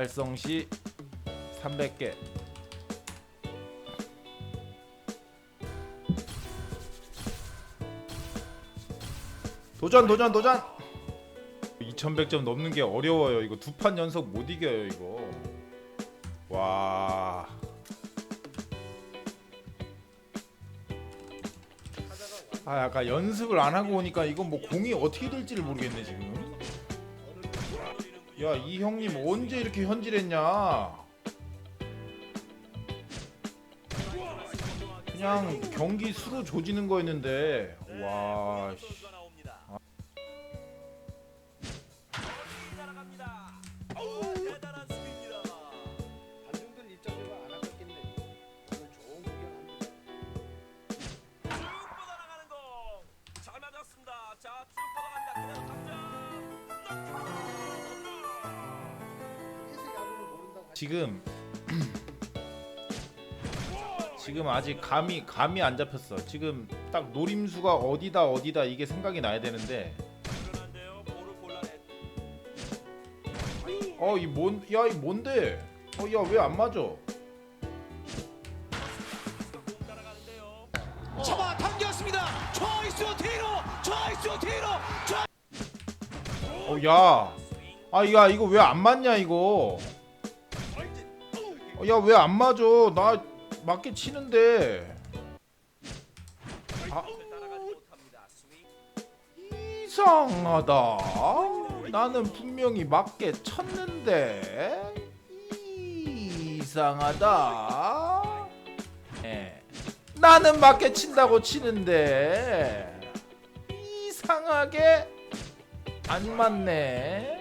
달성 시 300개. 도전 도전 도전. 2100점 넘는 게 어려워요. 이거 두 판 연속 못 이겨요, 이거. 와. 아, 약간 연습을 안 하고 오니까 이건 뭐 공이 어떻게 될지를 모르겠네, 지금. 야, 이 형님 언제 이렇게 현질했냐? 그냥 경기 수로 조지는 거였는데. 와, 씨. 지. 지금 지금 아직 감이 감이 안 잡혔어. 지금 딱 노림수가 어디다 어디다 이게 생각이 나야 되는데. 어 이 뭔 야 이 뭔데? 어 야 왜 안 맞아? 잡아 당겼습니다. 초이스 테이로, 초이스 테이로, 어 야. 아 야 이거 왜 안 맞냐 이거? 어, 야왜 안 맞아? 나 맞게 치는데. 스윙. 이상하다. 나는 분명히 맞게 쳤는데 이상하다. 예. 나는 맞게 친다고 치는데 이상하게 안 맞네.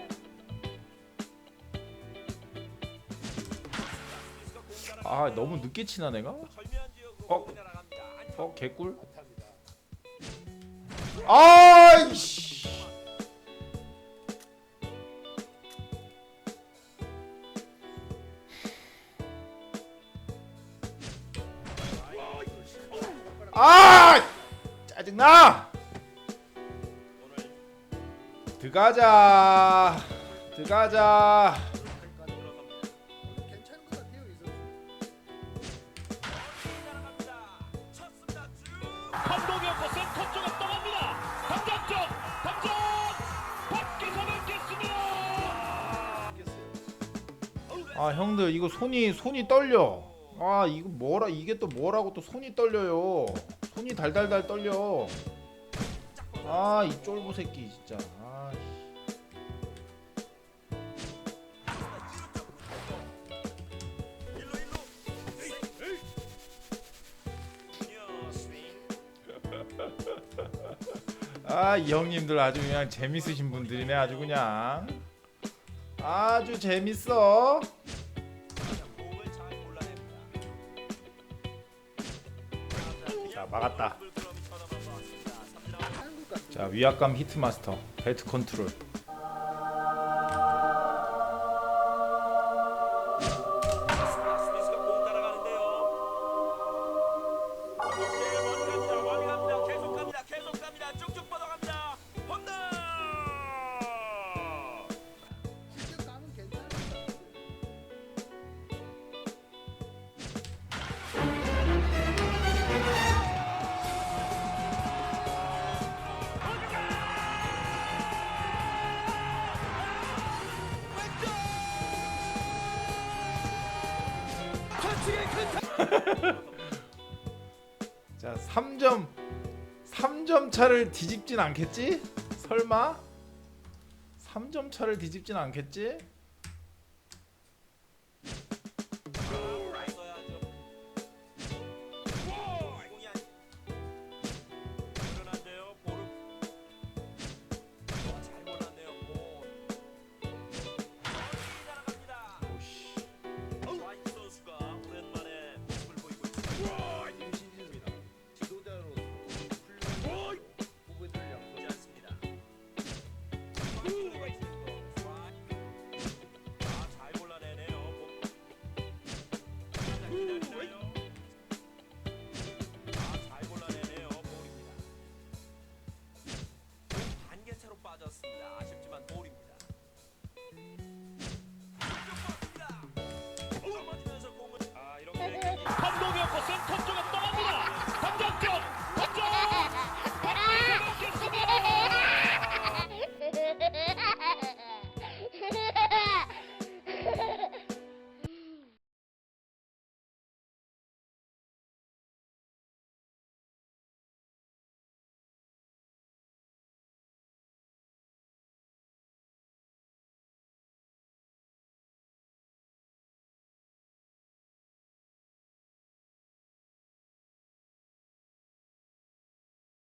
아 너무 늦게 치나 내가? 어? 어 개꿀. 아이씨. 아! 짜증나! 들어가자. 들어가자. 아 형들 이거 손이 손이 떨려. 아 이거 뭐라 이게 또 뭐라고 또 손이 떨려요. 손이 달달달 떨려. 아 이 쫄보 새끼 진짜. 아. 아, 이 형님들 아주 그냥 재밌으신 분들이네 아주 그냥 아주 재밌어 자 막았다 물끄러미 쳐다만 봤습니다. 3라운드. 하는 것 같아요. 자 위압감 히트마스터 벨트 컨트롤 자 3점 3점 차를 뒤집진 않겠지? 설마? 3점 차를 뒤집진 않겠지?